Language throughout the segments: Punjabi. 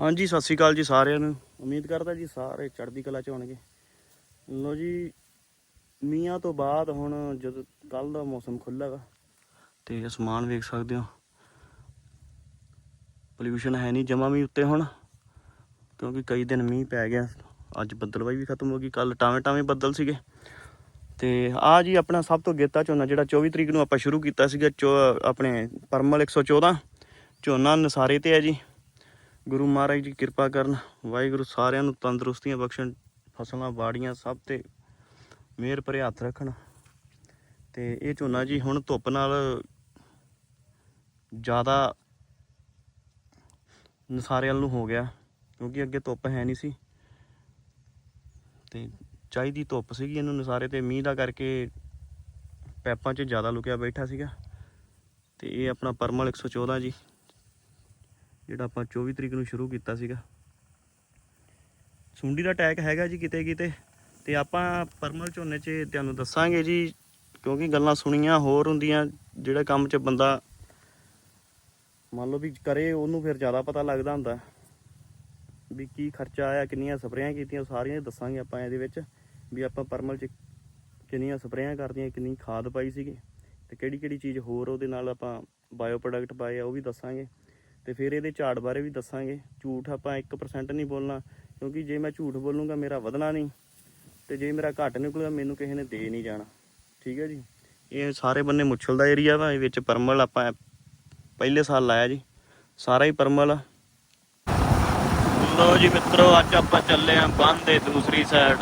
ਹਾਂਜੀ, ਸਤਿ ਸ਼੍ਰੀ ਅਕਾਲ ਜੀ ਸਾਰਿਆਂ ਨੂੰ। ਉਮੀਦ ਕਰਦਾ ਜੀ ਸਾਰੇ ਚੜ੍ਹਦੀ ਕਲਾ ਚ ਹੋਣਗੇ। ਲੋ ਜੀ ਮੀਆਂ ਤੋਂ ਬਾਅਦ ਹੁਣ ਜਦ ਕੱਲ ਦਾ ਮੌਸਮ ਖੁੱਲ੍ਹਾ ਗਾ ਤੇ ਅਸਮਾਨ ਵੇਖ ਸਕਦੇ ਹੋ। ਪੋਲਿਊਸ਼ਨ ਹੈ ਨਹੀਂ ਜਮਾ ਵੀ ਉੱਤੇ ਹੁਣ, ਕਿਉਂਕਿ ਕਈ ਦਿਨ ਮੀਂਹ ਪੈ ਗਿਆ। ਅੱਜ ਬੱਦਲਵਾਈ ਵੀ ਖਤਮ ਹੋ ਗਈ ਕੱਲ ਟਾਵੇਂ ਟਾਵੇਂ ਬੱਦਲ ਸੀਗੇ। ਤੇ ਆ ਜੀ ਆਪਣਾ ਸਭ ਤੋਂ ਗੇਤਾ ਝੋਨਾ, ਜਿਹੜਾ 24 ਤਰੀਕ ਨੂੰ ਆਪਾਂ ਸ਼ੁਰੂ ਕੀਤਾ ਸੀਗਾ, ਚੋ- ਆਪਣੇ ਪਰਮਲ 114 ਝੋਨਾ ਨਸਾਰੇ ਤੇ ਹੈ ਜੀ। ਗੁਰੂ ਮਹਾਰਾਜ ਜੀ ਕਿਰਪਾ ਕਰਨ, ਵਾਹਿਗੁਰੂ ਸਾਰਿਆਂ ਨੂੰ ਤੰਦਰੁਸਤੀਆਂ ਬਖਸ਼ਣ, ਫਸਲਾਂ ਬਾੜੀਆਂ ਸਭ ਤੇ ਮਿਹਰ ਭਰੇ ਹੱਥ ਰੱਖਣ। ਤੇ ਇਹ ਝੋਨਾ ਜੀ ਹੁਣ ਧੁੱਪ ਨਾਲ ਜ਼ਿਆਦਾ ਨਸਾਰੇ ਨੂੰ ਹੋ ਗਿਆ, ਕਿਉਂਕਿ ਅੱਗੇ ਧੁੱਪ ਹੈ ਨਹੀਂ ਸੀ। ਤੇ ਚਾਹੀਦੀ ਧੁੱਪ ਸੀਗੀ ਇਹਨੂੰ ਨਸਾਰੇ ਤੇ, ਮੀਂਹ ਦਾ ਕਰਕੇ ਪੈਪਾਂ 'ਚ ਜ਼ਿਆਦਾ ਲੁਕਿਆ ਬੈਠਾ ਸੀਗਾ। ਤੇ ਇਹ ਆਪਣਾ ਪਰਮਲ 114 ਜੀ। ਜਿਹੜਾ ਆਪਾਂ 24 ਤਰੀਕ ਨੂੰ ਸ਼ੁਰੂ ਕੀਤਾ ਸੀਗਾ। ਸੁੰਡੀ ਦਾ ਅਟੈਕ ਹੈਗਾ ਜੀ ਕਿਤੇ ਕਿਤੇ ਤੇ ਆਪਾਂ ਪਰਮਲ ਝੋਨੇ 'ਚ ਤੁਹਾਨੂੰ ਦੱਸਾਂਗੇ ਜੀ, ਕਿਉਂਕਿ ਗੱਲਾਂ ਸੁਣੀਆਂ ਹੋਰ ਹੁੰਦੀਆਂ, ਜਿਹੜਾ ਕੰਮ 'ਚ ਬੰਦਾ ਮੰਨ ਲਓ ਵੀ ਕਰੇ ਉਹਨੂੰ ਫਿਰ ਜ਼ਿਆਦਾ ਪਤਾ ਲੱਗਦਾ ਹੁੰਦਾ। ਵੀ ਕੀ ਖਰਚਾ ਆਇਆ, ਕਿੰਨੀਆਂ ਸਪਰੇਆਂ ਕੀਤੀਆਂ ਉਹ ਸਾਰੀਆਂ ਦੱਸਾਂਗੇ ਆਪਾਂ ਇਹਦੇ ਵਿੱਚ। ਵੀ ਆਪਾਂ ਪਰਮਲ 'ਚ ਕਿੰਨੀਆਂ ਸਪਰੇਆਂ ਕਰਦੀਆਂ, ਕਿੰਨੀ ਖਾਦ ਪਾਈ ਸੀਗੀ। ਤੇ ਕਿਹੜੀ ਕਿਹੜੀ ਚੀਜ਼ ਹੋਰ ਉਹਦੇ ਨਾਲ ਆਪਾਂ ਬਾਇਓ ਪ੍ਰੋਡਕਟ ਪਾਏ ਆ, ਉਹ ਵੀ ਦੱਸਾਂਗੇ। ਤੇ ਫਿਰ ਇਹਦੇ ਝਾੜ ਬਾਰੇ ਵੀ ਦੱਸਾਂਗੇ। ਝੂਠ ਆਪਾਂ 1% ਨਹੀਂ ਬੋਲਣਾ, ਕਿਉਂਕਿ ਜੇ ਮੈਂ ਝੂਠ ਬੋਲੂੰਗਾ, ਮੇਰਾ ਵਧਣਾ ਨਹੀਂ। ਤੇ ਜੇ ਮੇਰਾ ਘੱਟ ਨਿਕਲੂਗਾ, ਮੈਨੂੰ ਕਿਸੇ ਨੇ ਦੇ ਨਹੀਂ ਜਾਣਾ। ਠੀਕ ਹੈ ਜੀ? ਇਹ ਸਾਰੇ ਬੰਨੇ ਮੁੱਛਲ ਦਾ ਏਰੀਆ ਵਾ, ਇਹ ਵਿੱਚ ਪਰਮਲ ਆਪਾਂ ਪਹਿਲੇ ਸਾਲ ਲਾਇਆ ਜੀ। ਸਾਰਾ ਹੀ ਪਰਮਲ ਆ। ਲੋ ਜੀ ਮਿੱਤਰੋ, ਅੱਜ ਆਪਾਂ ਚੱਲੇ ਆਂ ਬੰਦ ਦੇ ਦੂਸਰੀ ਸਾਈਡ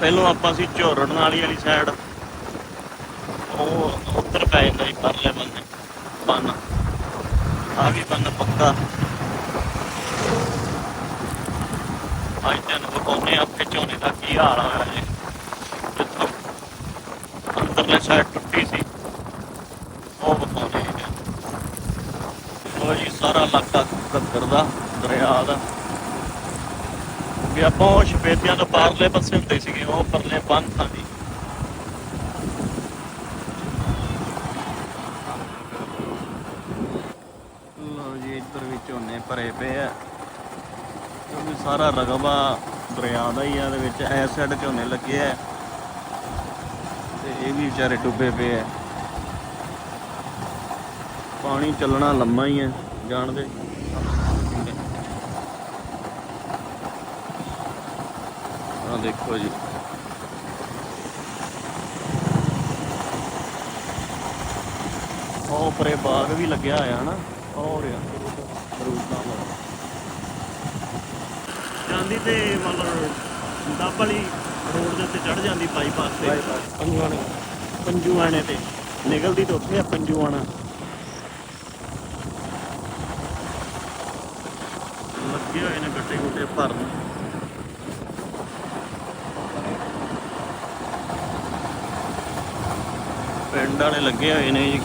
ਪਹਿਲੋਂ ਆਪਾਂ ਸੀ ਝੋਰੜ ਨਾਲੀ ਵਾਲੀ ਸਾਈਡ ਉਹ ਉੱਤਰ ਪੈ ਜਾਂਦਾ ਜੀ ਪਰਲੇ ਬੰਨੇ। ਬੰਨ। ਆ ਵੀ ਬੰਨ ਪੱਕਾ। ਅੱਜ ਤੈਨੂੰ ਬਕਾਉਨੇ ਆਪਕੇ ਝੋਨੇ ਦਾ ਕੀ ਹਾਲ ਹੋਇਆ ਜੀ ਜਿੱਥੋਂ ਅੰਦਰਲੇ ਸਾਈਡ ਟੁੱਟੀ ਸੀ, ਉਹ ਬਕਾਉਨੇ ਜੀ ਜੀ, ਸਾਰਾ ਇਲਾਕਾ ਘੱਗਰ ਦਾ, ਦਰਿਆ ਦਾ। ਵੀ ਆਪਾਂ ਉਹ ਸ਼ਪੇਤਿਆਂ ਤੋਂ ਪਾਰਲੇ ਪਾਸੇ ਹੁੰਦੇ ਸੀਗੇ, ਉਹ ਪਰਲੇ ਬੰਨ ਥਾਂ ਦੀ ਲਓ ਜੀ ਇੱਧਰ ਵੀ ਝੋਨੇ ਭਰੇ ਪਏ ਆ। ਕਿਉਂਕਿ ਸਾਰਾ ਰਗਬਾ ਦਰਿਆ ਦਾ ਹੀ ਆ ਦੇ ਵਿੱਚ ਐਸ ਸਾਈਡ ਝੋਨੇ ਲੱਗੇ ਆ। ਤੇ ਇਹ ਵੀ ਵਿਚਾਰੇ ਡੁੱਬੇ ਪਏ ਆ। ਪਾਣੀ ਚੱਲਣਾ ਲੰਮਾ ਹੀ ਹੈ ਜਾਣਦੇ ਆ ਦੇਖੋ ਜੀ। ਉਹ ਪਰੇ ਬਾਗ ਵੀ ਲੱਗਿਆ ਹੋਇਆ ਹਨਾ ਉਹ ਰਿਹਾ। ਰੂਟਾਂ ਦਾ ਜਾਂਦੀ ਤੇ ਮਤਲਬ ਦੱਬ ਵਾਲੀ ਰੋਡ ਦੇ ਉੱਤੇ ਚੜ ਜਾਂਦੀ ਬਾਈਪਾਸ ਤੇ। ਪੰਜੂਆਣੇ। ਪੰਜੂਆਣੇ ਤੇ। ਨਿਕਲਦੀ ਤਾਂ ਉੱਥੇ ਆ ਪੰਜੂਆਣਾ। ਲੱਗੇ ਹੋਏ ਨੇ ਗੱਟੇ ਗੁੱਟੇ ਭਰਨ। ਪਿੰਡ ਵਾਲੇ ਲੱਗੇ ਹੋਏ ਨੇ ਜੀ।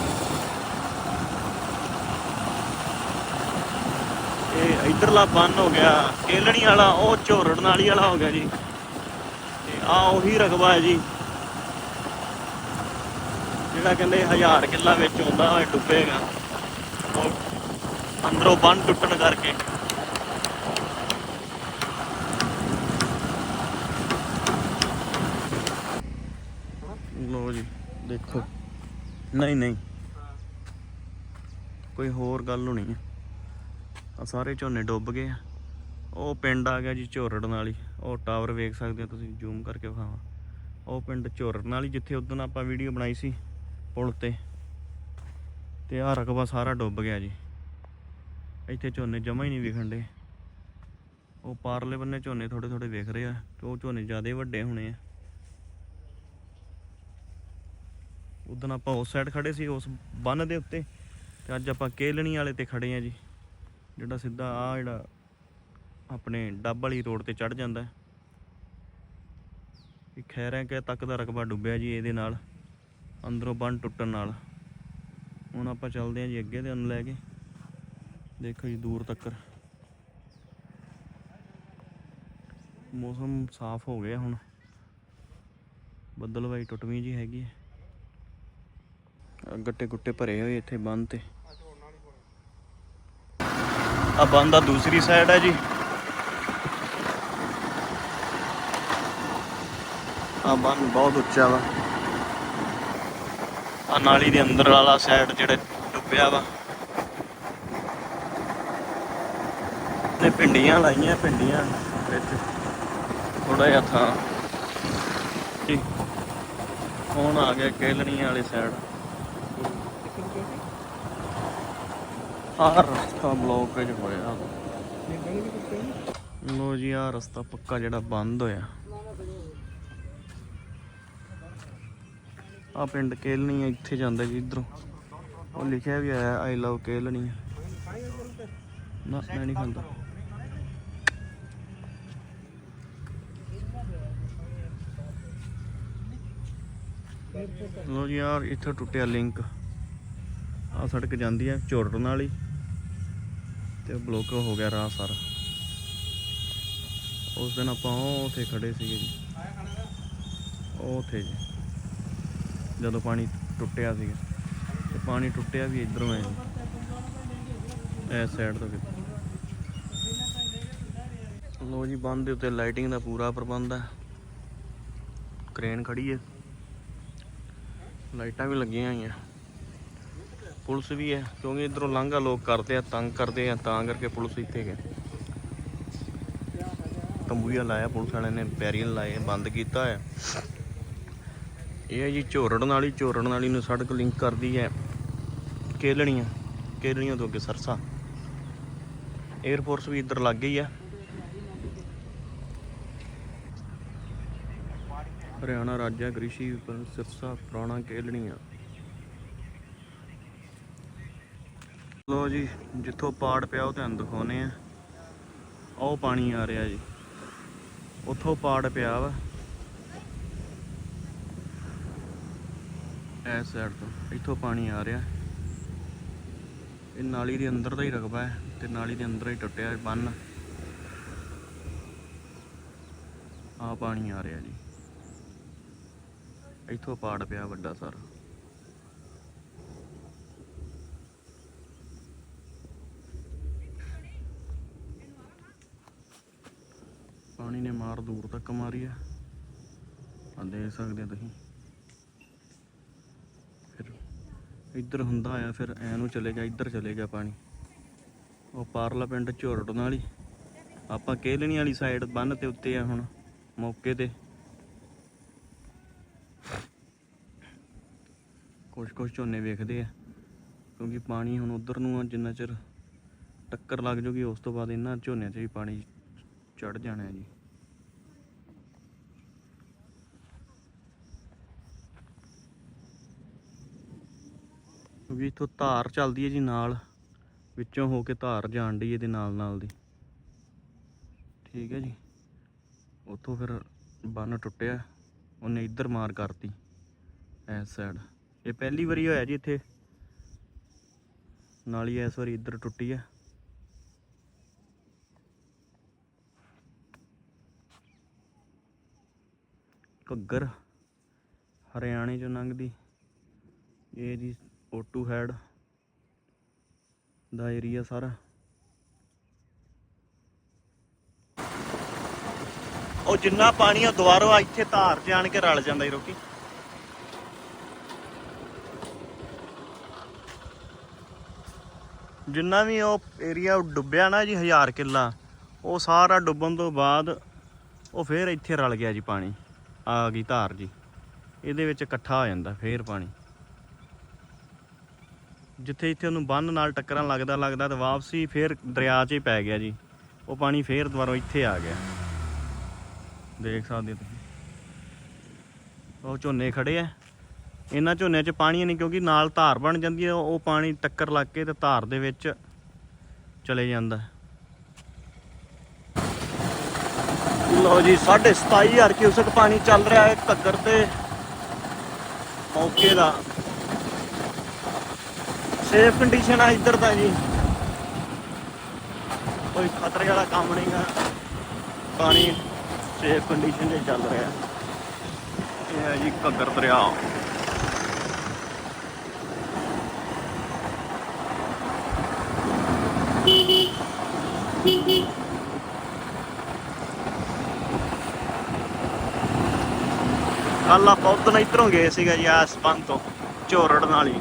ਇਧਰਲਾ ਬੰਨ ਹੋ ਗਿਆ, ਕੇਲਣੀ ਵਾਲਾ, ਉਹ ਝੋਰੜ ਨਾਲੀ ਵਾਲਾ ਹੋ ਗਿਆ ਜੀ। ਤੇ ਆ ਉਹੀ ਰਕਬਾ ਹੈ ਜੀ। ਜਿਹੜਾ ਕਹਿੰਦੇ ਹਜ਼ਾਰ ਕਿੱਲਾ ਵਿੱਚ ਆਉਂਦਾ ਹੋਏ ਡੁੱਬੇਗਾ ਅੰਦਰੋਂ ਬੰਨ ਟੁੱਟਣ ਕਰਕੇ। ਲੋ ਜੀ, ਦੇਖੋ। ਨਹੀਂ ਨਹੀਂ। ਕੋਈ ਹੋਰ ਗੱਲ ਹੋਣੀ ਹੈ। ਆ ਸਾਰੇ ਝੋਨੇ ਡੁੱਬ ਗਏ ਆ। ਉਹ ਪਿੰਡ ਆ ਗਿਆ ਜੀ ਝੋਰੜ ਨਾਲੀ ਉਹ ਟਾਵਰ ਵੇਖ ਸਕਦੇ ਹੋ ਤੁਸੀਂ, ਜ਼ੂਮ ਕਰਕੇ ਵਿਖਾਵਾਂ। ਉਹ ਪਿੰਡ ਝੋਰੜ ਨਾਲੀ ਜਿੱਥੇ ਉਦੋਂ ਆਪਾਂ ਵੀਡੀਓ ਬਣਾਈ ਸੀ ਪੁਲ ਤੇ। ਤੇ ਆਹ ਰਕਬਾ ਸਾਰਾ ਡੁੱਬ ਗਿਆ ਜੀ। ਇੱਥੇ ਝੋਨੇ ਜਮਾ ਹੀ ਨਹੀਂ ਵਿਖਣ ਦੇ ਉਹ ਪਾਰਲੇ ਬੰਨੇ ਝੋਨੇ ਥੋੜੇ ਥੋੜੇ ਵਿਖ ਰਹੇ ਆ, ਤੇ ਉਹ ਝੋਨੇ ਜ਼ਿਆਦਾ ਵੱਡੇ ਹੋਣੇ ਆ। ਉਦੋਂ ਆਪਾਂ ਉਸ ਸਾਈਡ ਖੜੇ ਸੀ, ਉਸ ਬੰਨ ਦੇ ਉੱਤੇ। ਤੇ ਅੱਜ ਆਪਾਂ ਕੇਲਣੀ ਵਾਲੇ ਤੇ ਖੜੇ ਆ ਜੀ। ਜਿਹੜਾ ਸਿੱਧਾ ਆ ਜਿਹੜਾ ਆਪਣੇ ਡੱਬ ਵਾਲੀ ਰੋਡ ਤੇ ਚੜ ਜਾਂਦਾ ਹੈ। ਇਹ ਖੈਰਾਂ ਕਿ ਤੱਕ ਦਾ ਰਕਬਾ ਡੁੱਬਿਆ ਜੀ ਇਹਦੇ ਨਾਲ, ਅੰਦਰੋਂ ਬੰਨ ਟੁੱਟਣ ਨਾਲ। ਹੁਣ ਆਪਾਂ ਚੱਲਦੇ ਹਾਂ ਜੀ ਅੱਗੇ ਦੇ ਨੂੰ ਲੈ ਕੇ। ਦੇਖੋ ਜੀ ਦੂਰ ਤੱਕ। ਮੌਸਮ ਸਾਫ਼ ਹੋ ਗਿਆ ਹੁਣ। ਬੱਦਲਵਾਈ ਟੁੱਟਵੀਂ ਜੀ ਹੈਗੀ ਹੈ। ਗੱਟੇ ਗੁੱਟੇ ਭਰੇ ਹੋਏ ਇੱਥੇ ਬੰਨ ਤੇ। ਆ ਬੰਨ ਦਾ ਦੂਸਰੀ ਸਾਈਡ ਹੈ ਜੀ। ਆ ਬੰਨ ਬਹੁਤ ਉੱਚਾ ਵਾ। ਆ ਨਾਲੀ ਦੇ ਅੰਦਰ ਵਾਲਾ ਸਾਈਡ ਜਿਹੜਾ ਡੁੱਬਿਆ ਵਾ। ਨੇ ਪਿੰਡੀਆਂ ਲਾਈਆਂ ਪਿੰਡੀਆਂ ਵਿੱਚ। ਥੋੜਾ ਜਿਹਾ ਥਾਂ। ਹੁਣ ਆ ਗਿਆ ਕੇਲਣੀ ਵਾਲੀ ਸਾਈਡ ਆਹ ਰਸਤਾ ਬਲੌਕੇਜ ਹੋਇਆ। ਲੋ ਜੀ ਆ ਰਸਤਾ ਪੱਕਾ ਜਿਹੜਾ ਬੰਦ ਹੋਇਆ। ਆ ਪਿੰਡ ਕੇਲਣੀ ਆ, ਇੱਥੇ ਜਾਂਦਾ ਜੀ ਇਧਰੋਂ। ਉਹ ਲਿਖਿਆ ਵੀ ਆਇਆ ਆਈ ਲਵ ਕੇਲਣੀ ਨਾ, ਮੈਂ ਨਹੀਂ ਖਾਂਦਾ। ਲੋ ਜੀ ਯਾਰ ਇੱਥੇ ਟੁੱਟਿਆ ਲਿੰਕ ਆ ਸੜਕ ਜਾਂਦੀ ਆ ਝੋਰਟਨ ਵਾਲੀ। ਤੇ ਬਲੌਕ ਹੋ ਗਿਆ ਰਾਹ ਸਾਰਾ। ਉਸ ਦਿਨ ਆਪਾਂ ਉਹ ਉੱਥੇ ਖੜੇ ਸੀਗੇ ਜੀ। ਉਹ ਉੱਥੇ ਜੀ, ਜਦੋਂ ਪਾਣੀ ਟੁੱਟਿਆ ਸੀਗਾ। ਤੇ ਪਾਣੀ ਟੁੱਟਿਆ ਵੀ ਇਧਰੋਂ ਹੈ ਇਸ ਸਾਈਡ ਤੋਂ ਕਿਤੇ। ਲੋ ਜੀ, ਬੰਦ ਦੇ ਉੱਤੇ ਲਾਈਟਿੰਗ ਦਾ ਪੂਰਾ ਪ੍ਰਬੰਧ ਹੈ ਕਰੇਨ ਖੜੀ ਹੈ ਲਾਈਟਾਂ ਵੀ ਲੱਗੀਆਂ ਹੋਈਆਂ। ਪੁਲਿਸ ਵੀ ਹੈ, ਕਿਉਂਕਿ ਇਧਰੋਂ ਲੰਘਾ ਲੋਕ ਕਰਦੇ ਆ, ਤੰਗ ਕਰਦੇ ਆ, ਤਾਂ ਕਰਕੇ ਪੁਲਿਸ ਇੱਥੇ ਗਏ ਤੰਬੂਆ ਲਾਇਆ, ਪੁਲਿਸ ਵਾਲਿਆਂ ਨੇ ਬੈਰੀਅਰ ਲਾਏ, ਬੰਦ ਕੀਤਾ ਹੈ ਇਹ ਹੈ ਜੀ ਝੋਰੜ ਨਾਲੀ ਝੋਰੜ ਨਾਲੀ ਨੂੰ ਸੜਕ ਲਿੰਕ ਕਰਦੀ ਹੈ ਕੇਲਣੀਆਂ ਕੇਲਣੀਆਂ ਤੋਂ ਅੱਗੇ ਸਰਸਾ। 에ਅਰ ਵੀ ਇੱਧਰ ਲੱਗ ਗਈ ਹੈ ਹਰਿਆਣਾ ਰਾਜਿਆ ਕ੍ਰਿਸ਼ੀ, ਸਿਰਸਾ, ਪੁਰਾਣਾ ਕੇਲਣੀਆਂ। ਲੋ ਜੀ, ਜਿੱਥੋਂ ਪਾੜ ਪਿਆ ਉਹ ਤੁਹਾਨੂੰ ਦਿਖਾਉਨੇ ਆ ਉਹ ਪਾਣੀ ਆ ਰਿਹਾ ਜੀ। ਉੱਥੋਂ ਪਾੜ ਪਿਆ ਵਾ। ਇਸ ਸਾਈਡ ਤੋਂ ਇੱਥੋਂ ਪਾਣੀ ਆ ਰਿਹਾ। ਇਹ ਨਾਲੀ ਦੇ ਅੰਦਰ ਦਾ ਹੀ ਰਕਬਾ ਹੈ ਤੇ ਨਾਲੀ ਦੇ ਅੰਦਰ ਹੀ ਟੁੱਟਿਆ ਬੰਨ। ਆ ਪਾਣੀ ਆ ਰਿਹਾ ਜੀ। ਇੱਥੋਂ ਪਾੜ ਪਿਆ ਵੱਡਾ ਸਾਰਾ। ਪਾਣੀ ਨੇ ਮਾਰ ਦੂਰ ਤੱਕ ਮਾਰੀ ਆ। ਆ ਦੇਖ ਸਕਦੇ ਆ ਤੁਸੀਂ। ਫਿਰ ਇੱਧਰ ਹੁੰਦਾ ਆ, ਫਿਰ ਐ ਨੂੰ ਚਲੇ ਗਿਆ, ਇੱਧਰ ਚਲੇ ਗਿਆ ਪਾਣੀ। ਉਹ ਪਾਰਲਾ ਪਿੰਡ ਝੋਰੜ ਨਾਲੀ ਆਪਾਂ ਕੇਲਣੀ ਵਾਲੀ ਸਾਈਡ ਬੰਨ ਤੇ ਉੱਤੇ ਆ ਹੁਣ, ਮੌਕੇ ਤੇ। ਕੁਛ ਕੁਛ ਝੋਨੇ ਵੇਖਦੇ ਆ, ਕਿਉਂਕਿ ਪਾਣੀ ਹੁਣ ਉਧਰ ਨੂੰ ਆ, ਜਿੰਨਾ ਚਿਰ ਟੱਕਰ ਲੱਗ ਜੂਗੀ, ਉਸ ਤੋਂ ਬਾਅਦ ਇਹਨਾਂ ਝੋਨਿਆਂ 'ਚ ਵੀ ਪਾਣੀ ਚੜ ਜਾਣਾ ਜੀ। ਕਿਉਂਕਿ ਇੱਥੋਂ ਧਾਰ ਚੱਲਦੀ ਹੈ ਜੀ ਨਾਲ, ਵਿੱਚੋਂ ਹੋ ਕੇ ਧਾਰ ਜਾਣ ਡਈ ਇਹਦੇ ਨਾਲ ਨਾਲ ਦੀ। ਠੀਕ ਹੈ ਜੀ। ਉੱਥੋਂ ਫਿਰ ਬੰਨ ਟੁੱਟਿਆ, ਉਹਨੇ ਇੱਧਰ ਮਾਰ ਕਰਤੀ, ਇਸ ਸਾਈਡ ਇਹ ਪਹਿਲੀ ਵਾਰੀ ਹੋਇਆ ਜੀ ਇੱਥੇ। ਨਾਲੀ ਇਸ ਵਾਰੀ ਇੱਧਰ ਟੁੱਟੀ ਹੈ। ਘੱਗਰ ਹਰਿਆਣੇ ਚੋਂ ਲੰਘਦੀ। ਇਹ ਜੀ ਓਟੂ ਹੈਡ ਦਾ ਏਰੀਆ ਸਾਰਾ। ਉਹ ਜਿੰਨਾ ਪਾਣੀ ਆ, ਦੁਬਾਰਾ ਇੱਥੇ ਧਾਰ ਜਾਣ ਕੇ ਰਲ ਜਾਂਦਾ ਹੀ ਰੋਕੀ। ਜਿੰਨਾ ਵੀ ਉਹ ਏਰੀਆ ਡੁੱਬਿਆ ਨਾ ਜੀ ਹਜ਼ਾਰ ਕਿੱਲਾ, ਉਹ ਸਾਰਾ ਡੁੱਬਣ ਤੋਂ ਬਾਅਦ ਉਹ ਫੇਰ ਇੱਥੇ ਰਲ ਗਿਆ ਜੀ ਪਾਣੀ, ਆ ਗਈ ਧਾਰ ਜੀ। ਇਹਦੇ ਵਿੱਚ ਇਕੱਠਾ ਹੋ ਜਾਂਦਾ, ਫੇਰ ਪਾਣੀ। ਜਿੱਥੇ ਇੱਥੇ ਉਹਨੂੰ ਬੰਨ ਨਾਲ ਟੱਕਰਾਂ ਲੱਗਦਾ ਲੱਗਦਾ ਤੇ ਵਾਪਸੀ ਫੇਰ ਦਰਿਆ 'ਚ ਹੀ ਪੈ ਗਿਆ ਜੀ। ਉਹ ਪਾਣੀ ਫੇਰ ਦੁਬਾਰਾ ਇੱਥੇ ਆ ਗਿਆ। ਦੇਖ ਸਕਦੇ ਹੋ ਤੁਸੀਂ। ਉਹ ਝੋਨੇ ਖੜੇ ਆ। ਇਹਨਾਂ ਝੋਨਿਆਂ 'ਚ ਪਾਣੀ ਨਹੀਂ ਕਿਉਂਕਿ ਨਾਲ ਧਾਰ ਬਣ ਜਾਂਦੀ ਹੈ ਉਹ ਪਾਣੀ ਟੱਕਰ ਲੱਗ ਕੇ ਤੇ ਧਾਰ ਦੇ ਵਿੱਚ ਚਲੇ ਜਾਂਦਾ। ਹੈ। ਲਓ ਜੀ 27500 ਕਿਊਸਕ ਪਾਣੀ ਚੱਲ ਰਿਹਾ ਹੈ ਘੱਗਰ ਤੇ। ਮੌਕੇ ਦਾ ਸੇਫ ਕੰਡੀਸ਼ਨ ਆ ਇੱਧਰ ਤਾਂ ਜੀ। ਕੋਈ ਖਤਰੇ ਵਾਲਾ ਕੰਮ ਨਹੀਂ ਹੈ ਪਾਣੀ ਸੇਫ ਕੰਡੀਸ਼ਨ 'ਚ ਚੱਲ ਰਿਹਾ। ਇਹ ਹੈ ਜੀ ਘੱਗਰ ਦਰਿਆ। ਕੱਲ ਆਪਾਂ ਇਧਰੋਂ ਗਏ ਸੀਗਾ ਜੀ ਆਸਪਨ ਤੋਂ, ਝੋਰੜ ਨਾਲ ਹੀ।